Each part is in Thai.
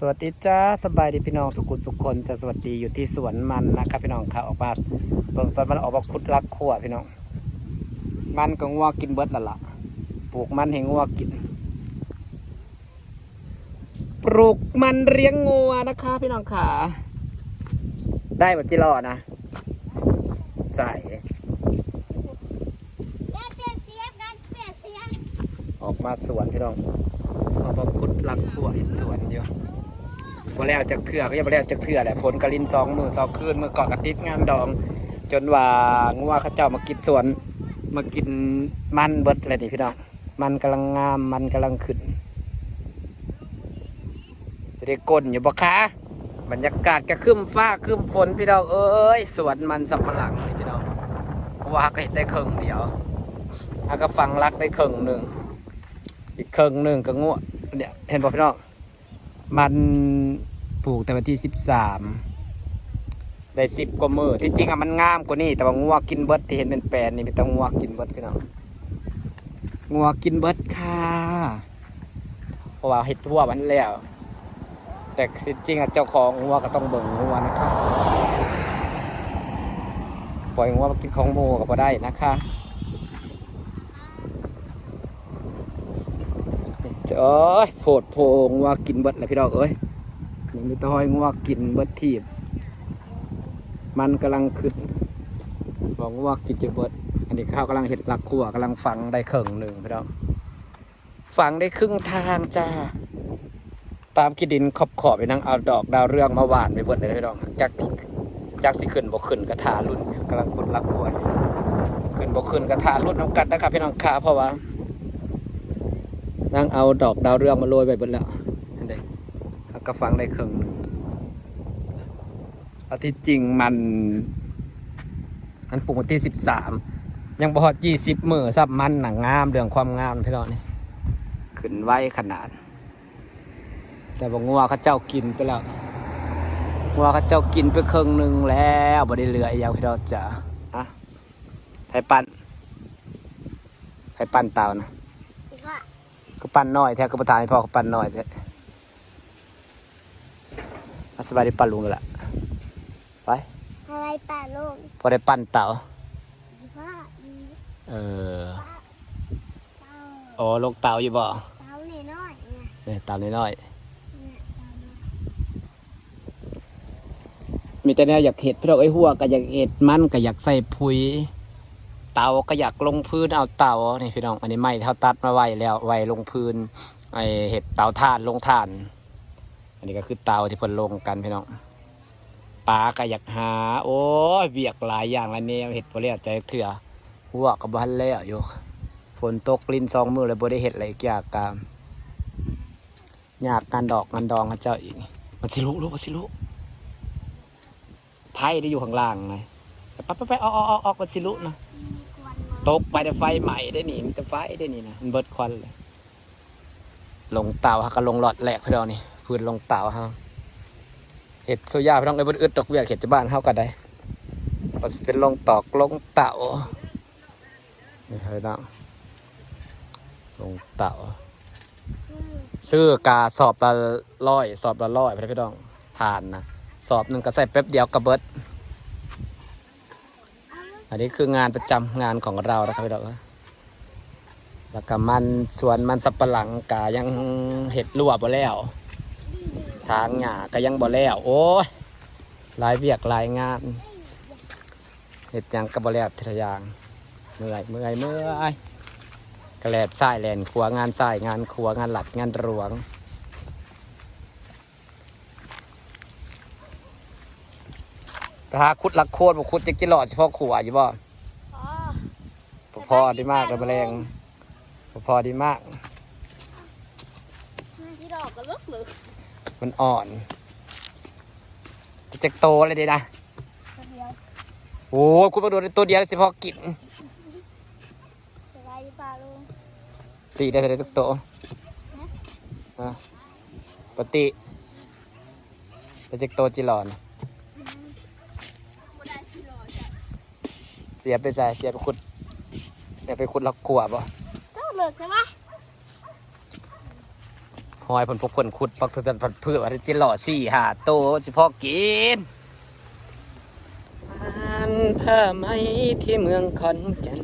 สวัสดีจ้าสบายดีพี่น้องสุขุสุคนจะสวัสดีอยู่ที่สวนมันนะครับพี่น้องค่ะออกมาเบิ่งสวนมันออกมาคุดรักขั่วพี่น้อง มันก็งัวกินเบิดและล่ะปลูกมันให้งัวกิน ปลูกมันเลี้ยงงัวนะคะพี่น้องค่ะ ได้แบบจิรอนะใส่เปลี่ยนเสียงกันเปลี่ยนเสียงออกมาสวนพี่น้องออกมาคุดรักขั่วอีกสวนอยู่ บ่แล้วจะเครือก็ยังบ่แล้วจะเครือแหละฝนกระลินสองมือสองคืนมือเกาะกระติดงานดอง จนว่างัวเขาเจ้ามากินสวน มากินมันเบิดเลยนี่พี่น้องมันกำลังงามมันกำลังขึ้นสิได้ก้นอยู่บ่คะบรรยากาศก็ครึ้มฟ้าครึ้มฝนพี่น้องเอ้ยสวนมันสับปะหลังนี่พี่น้องเพราะว่าก็เห็นได้ครึ่งเดียวอาก็ฟังรักได้ครึ่งหนึ่งอีกครึ่งหนึ่งก็งัวเนี่ยเห็นบ่พี่น้องมัน ปลูกแต่วันที่สิบสามได้สิบกว่ามือที่จริงอะมันงามกว่านี้แต่ว่างัวกินเบิร์ดที่เห็นเป็นแปลนนี่ไม่ต้องงัวกินเบิร์ดพี่น้องงัวกินเบิร์ดค่ะเพราะว่าเห็ดวัวมันแล้ว แต่ที่จริงอะเจ้าของงัวก็ต้องเบิ่งงัวนะคะปล่อยงัวมากินของหมูก็พอได้นะคะเอ้ยโผดโพงงัวกินเบิดเลยพี่น้องเอ้ย ยังมีแตะหอยงัวกินเบิดทีบ มันกำลังขึ้นบอกว่ากินจะเบิด อันนี้ข้าวกำลังเห็ดหลักขั่วกำลังฝังได้ครึ่งหนึ่งพี่น้องฝังได้ครึ่งทางจ้า ตามกีดินขอบขอบไปนั่งเอาดอกดาวเรืองมาหวานไปเบิดเลยพี่น้องจากจากสิขึ้นบ่ขึ้นกระทารุ่นกำลังขุดหลักขั่วขึ้นบ่ขึ้นกระทารุ่นน้ำกัดนะครับพี่น้องขาเพราะว่านั่งเอาดอกดาวเรืองมาโรยไปเบิดแล้ว ก็ฝังได้ครึ่งหนึ่งเอาที่จริงมัน มันปลูกวันที่สิบสามยังบ่ฮอดยี่สิบมือซับมันหนังงามเรื่องความงามพี่น้องนี่ขึ้นไวขนาด แต่บอกงัวเขาเจ้ากินไปแล้วงัวเขาเจ้ากินไปครึ่งหนึ่งแล้วบ่ได้เหลืออีกอย่างพี่น้องจ้ะอะไผปั้นไผปั้นเตานะอีกว่าก็ปั้นน้อยแท้ก็ประทานให้พ่อก็ปั้นน้อยแท้ อะสบายดีปั้นลุงเลยล่ะไปอะไรป่าลูกพอได้ปั้นเต่าว่าดีเออเต้าโอ้ลงเต่าอยู่บ่เต้าเล็กน้อยเนี่ยเนี่ยเต่าน้อยเนี่ยเต้าน้อยๆมีแต่แนวอยากเห็ดพี่ดอกไอ้หัวก็อยากเห็ดมันก็อยากใส่ปุ๋ยเต่าก็อยากลงพื้นเอาเต่านี่พี่น้องอันนี้ไม่เท่าตัดมาไว้แล้วไว้ลงพื้นไอเห็ดเต่าท่านลงท่าน อันนี้ก็คือเตาที่เพิ่นลงกันพี่น้องปลาก็อยากหา โอ้ยเบียกหลายอย่างหลายแนวเห็ดพอแล้วใจเถื่อหัวก็บ้านแล้วอยู่ฝนตกลิ้นสองมือเลยบ่ได้เห็ดอะไรอีกอย่างกามยากงานดอกงานดองเขาเจ้าอีกมันสิลุลูกมันสิลุไพ่ได้อยู่ข้างล่างไงไปไปไปออกออกออกอมันสิลุนะตกไปแต่ไฟใหม่ได้นี่มีแต่ไฟได้นี่นะมันเบิดควันเลยลงเตาฮะก็ลงหลอดแหลกพี่น้องนี่ พื้นลงเต่าฮะเห็ดโซยาพี่น้องเลยบนอึดดอกเบี้ยเห็ดจะบ้านเฮากันได้มันสิเป็นลงตอกลงเต่านี่พี่น้องลงเต่าอืมซื้อกาสอบละร้อยสอบละร้อยพี่น้องทานนะสอบหนึ่งก็ใส่แป๊บเดียวกระเบิด อันนี้คืองานประจำงานของเรานะครับพี่น้องแล้วก็มันสวนมันสับปะหลังกายังเห็ดรั่วบ่แล้ว ทางหญ้าก็ยังบ่แล้วโอ้ยหลายเวียกหลายงานเห็ดหยังก็บ่แล้วทีละอย่างเมื่อยเมื่อยเมื่อยกระแลดทรายแลนครัวงานทรายงานครัวงานหลัดงานหลวงไปหาคุดลักโคตรบ่คุดจะกินหลอดเฉพาะขัวอยู่บ่พอพอดีมากเลยแมลงพอดีมากที่ดอกก็เลิกเลย มันอ่อนจะโตเลยดีนะตัวเดียวโอ้ยคุณมาดูในตัวเดียวเฉพาะกินสบายดีป่าลูกตีได้เลยทุกตัวอะปกติแต่จะโตจิหลอนบ่ได้ที่รอจ้ะเสียไปใส่เสียไปขุดเสียไปขุดลักขัวบ่เต้าเลิกใช่ปะโพ หอยผลพกผลขุดปักทุตันผัดพืชว่าจิหล่อสี่หาโตสิพอกินมันผ้าไหมที่เมืองขอนแก่น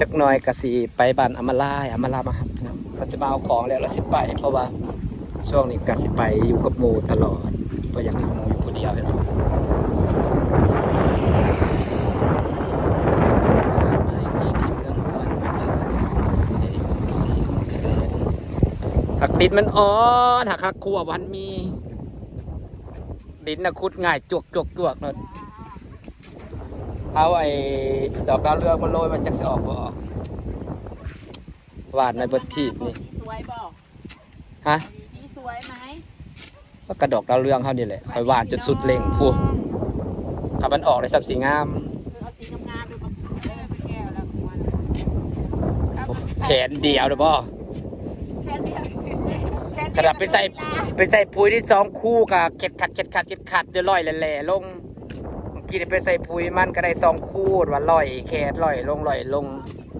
จักหน่อยกะสีไปบ้านอมาลาอมาลามาครับน้องเราจะมาเอาของแล้วเราสิไป เพราะว่าช่วงนี้กะสิไปอยู่กับโมตลอดเพราะอยากให้หมูอยู่คนเดียวพี่น้องผัก ดินมันอ่อนหักคักคั่ววันมี ดินนะคุดง่ายจวกจวกจวกเนาะเอาไอ้ดอกดาวเรืองมาโรยมันจะสิออกบ่ออกหวานในบททีบนี่สีสวยบอกฮะสีสวยไหมก็กระดอกดาวเรืองเขานี่แหละคอยหวานจนสุดเล่งพูถ้ามันออกในสับสีงามคือเอาสีงามๆดูมาได้ไปแก้วแล้วควรแขนเดียวเด้อบ่แค่เดียว ขนาดไปใส่ไปใส่ปุ๋ยที่สองคู่กับเข็ดขัดเข็ดขัดเข็ดขัดเดี๋ยวลอยแหล่ๆลงเมื่อกี้นี่ไปใส่ปุ๋ยมันก็ได้สองคู่ว่าลอยแขดลอยลงลอยลง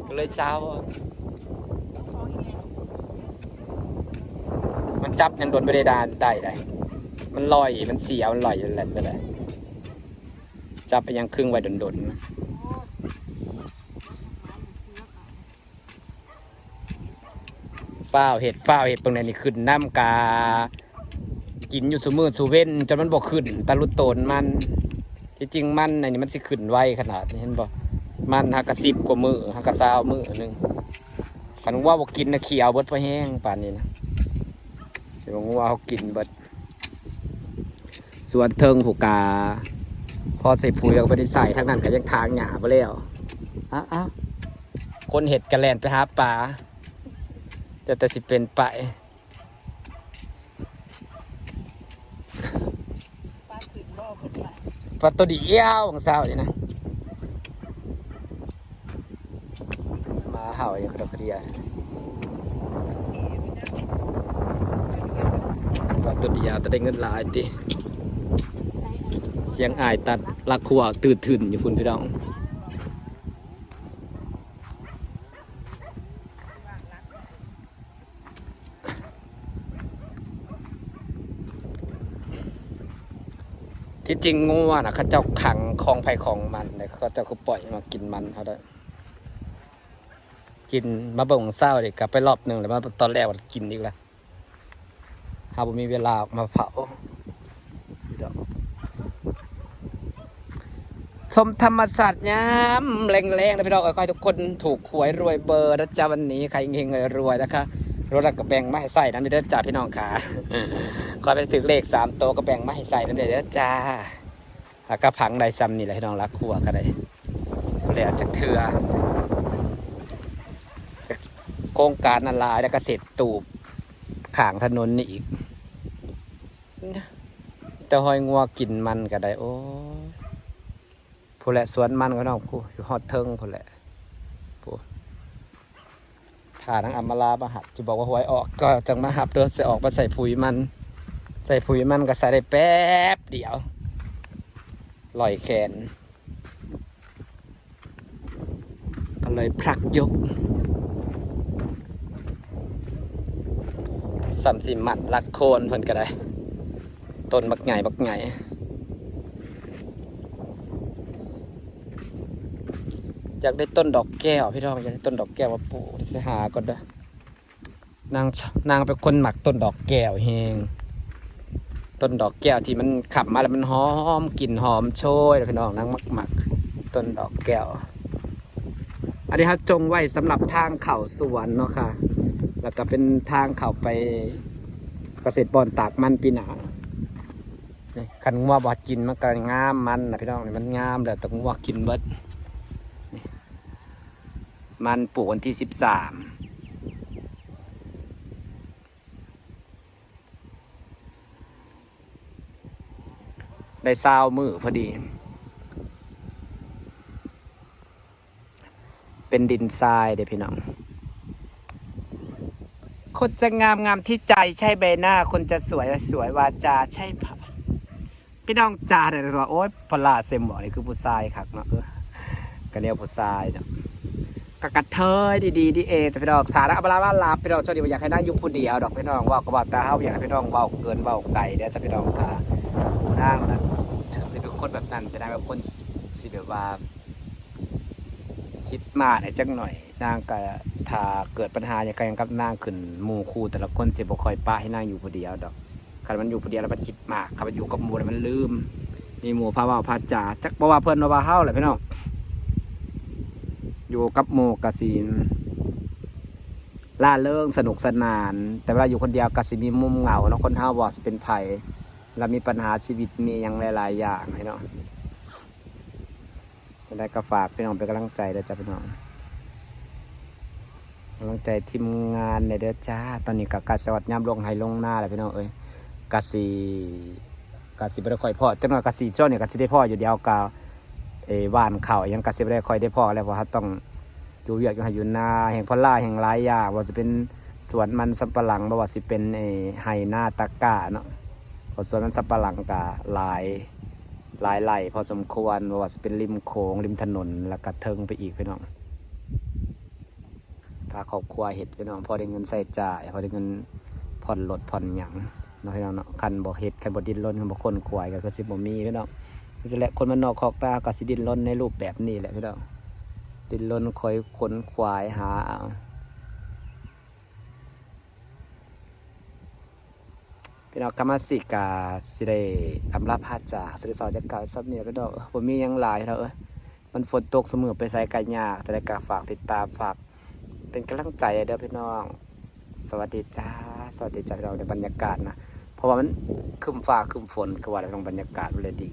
ก็เลยเศร้ามันจับยังโดนไม่ได้ดานได้ได้มันลอยมันเสียมันลอยอยู่แหละไปเลยจับไปยังครึ่งไว้โดนๆนะ ฝ้าวเห็ดฝ้าวเห็ดตรงไหนนี่ขึ้นน้ำกา กินอยู่สูมือสูเว้นจนมันบอกขึ้นตะลุโตนมัน ที่จริงมันอันนี้มันสิขึ้นไวขนาดนี้เห็นบ่มันหักกระสิบกว่ามือหักกระซาวมือหนึ่งคันว่าบอกกินนะเขียวเบิดพอแห้งป่านนี้นะสิบงัวเขากินเบิดส่วนเทิงผูกกา พอใส่ปุ๋ยเราไปได้ใส่ทั้งนั้นก็ยังทางหยาไปแล้วอ้าวอ้าวคนเห็ดกระแลนไปหาปลา แต่แต่สิเป็นไปปลาตัวเดียวของสาวนี่นะมาเห่าอย่างกระดกกระเดียปลาตัวเดียวแต่ได้เงินหลายติเสียงอายตัดลักขัวตื่นถึนอยู่พุ่นพี่น้อง ที่จริงงูอะนะเขาเจ้าขังคลองไผ่ของมันแต่เขาเจ้าคือปล่อยมากินมันเขาได้กินมาบ่งเศร้าเด็กกลับไปรอบหนึ่งแล้วมาตอนแรกกินอีกแล้วหาบ่มีเวลาออกมาเผาพี่น้องชมธรรมศาสตร์ย้ำแรงๆนะพี่น้องขอให้ทุกคนถูกหวยรวยเบอร์นะจ๊ะวันนี้ใครเฮงๆรวยนะคะ รถกระแบงไม่ให้ใส่นะไม่ได้อจ้าพี่น้องขาขอไปถึงเลขสามโตวกระแบงไม่ให้ใส่นะเด้อจ้าแล้วก็ผังใดซ้ำนี่แหละพี่น้องรักครัวก็ได้แล้วจะเถื่อโครงการนาลายแล้วก็เสร็จตูบขางถนนนี่อีกแต่หอยงัวกินมันก็ได้โอ้ผู้แหละสวนมันก็น้องผู้อยู่ฮอดเทิงผู้แหละ ถ้านังอัมมาลามาหับจะบอกว่าหวยออกก็จังมาหับเด้อจะออกมาใส่ปุ๋ยมัน ใส่ปุ๋ยมันก็ใส่ได้แป๊บเดียวลอยแขนก็เลยพลักยกสัมสิมัดลักโคนเพิ่นก็ได้ต้นบักใหญ่บักใหญ่ อยากได้ต้นดอกแก้วพี่น้องอยากได้ต้นดอกแก้วมาปลูกเดี๋ยวจะหาก่อนเด้อนางนางเป็นคนหมักต้นดอกแก้วเฮงต้นดอกแก้วที่มันขับมาแล้วมันหอมกลิ่นหอมโชยพี่น้องนางหมักหมักต้นดอกแก้ว อันนี้ครับจงไว้สำหรับทางเข่าสวนเนาะค่ะ แล้วก็เป็นทางเข่าไปเกษตรบอนตากมันปีหนานี่คันงัวบอดกินมันก็งามมันนะพี่น้องนี่มันงามแต่ต้องงัวกินเบิด มันปลูกวันที่สิบสามได้ซาวมือพอดี เป็นดินทรายเดี๋ยวพี่น้อง คนจะงามงามที่ใจใช่ใบหน้า คนจะสวยสวยวาจาใช่ผะพี่น้องจาเนี่ยว่าโอ๊ยพลาเซมบอกนี่คือผู้ชายคักเนาะกันเรียกผู้ชายเนาะ กะกะเทยดีๆดีเอจะพี่น้องฐานะอัปลาว่าลาพี่น้องชอบดีว่าอยากให้นั่งยู่ผู้เดียวดอกพี่น้องว่าก็บอกต่เฮาอยากให้พี่น้องว้าเกินว้าไกลเด้อจ้ะพี่องค่ะผู้นั่งนั้นถึงสิเป็นคนแบบนั้นแต่นางเป็นคนสิแบบว่า คิดมากในจังหน่อยนางก็ถ้าเกิดปัญหาอย่างไรกับนางขึ้นหมู่คู่แต่ละคนสิบคอยป้าให้นางอยู่ผู้เดียวดอกคันมันอยู่ผู้เดียวแล้วมันคิดมากคันมันอยู่กับหมู่แล้วมันลืมมีหมู่พาว่าพาจ่าจักบ่ว่าเพิ่นว่าว่าเฮาแหละพี่น้อง อยู่กับหมู่กสินล่าเริงสนุกสนาน แต่เวลาอยู่คนเดียวกสิมีมุมเหงาเนาะคนเฮาบ่สิเป็นไผแล้วมีปัญหาชีวิตมีหยังหลาย ๆ อย่างพี่น้องจะได้ก็ฝากพี่น้องเป็นกำลังใจเด้อจ้ะพี่น้องกำลังใจทีมงานในเด้อจ้า ตอนนี้ก็กัสวัสดยามลงไห้ลงหน้าแล้วพี่น้องเอ้ยกสิกาสิบ่ได้ค่อยพ่อจังหน่อยกาสิช่วงนี้กาสิได้พ่ออยู่เดียวกา ออว่านเข่าวยังกาสิบได้คอยได้พ่อแล้วเพราะว่าต้องอยู่เวียกอยู่ให้อยู่นาแห่งพล่าแห่งหลายอย่างว่าจะเป็นสวนมันสำปะหลังบ่ว่าสิเป็นไอ้ไห่นาตะก้าเนาะพราะสวนมันสำปะหลังกาหลายหลายไร่พอสมควรบ่ว่าสิเป็นริมโขงริมถนนแล้วก็เทิงไปอีกพี่น้องพาครอบครัวเฮ็ดพี่น้องพอได้เงินใส่จ่ายพอได้เงินผ่อนรถผ่อนหยังเนาะพี่น้องเนาะคันบ่เฮ็ดคันบ่ดินรนคันบ่คนควายก็คือสิบ่มีพี่น้อง นี่แหละคนมันนอกคอกตาก็สิดิ้นรนในรูปแบบนี้แหละพี่น้องดิ้นรนคอยขนควายหาเอาพี่น้องกรรมสิกาสิได้อำลาพาจาสิได้ากจัดการซับเนี่ยพี่น้องบ่มียังหลายเนาเอ้ยมันฝนตกเสมอไปไสไกลยากแต่ก็ฝากติดตามฝากเป็นกำลังใจเด้อพี่น้อง สวัสดีจ้าสวัสดีจ้าพี่น้องในบรรยากาศนะ เพราะว่ามันคึมฟ้าคึมฝนกว่าในบรรยากาศมันเลยดี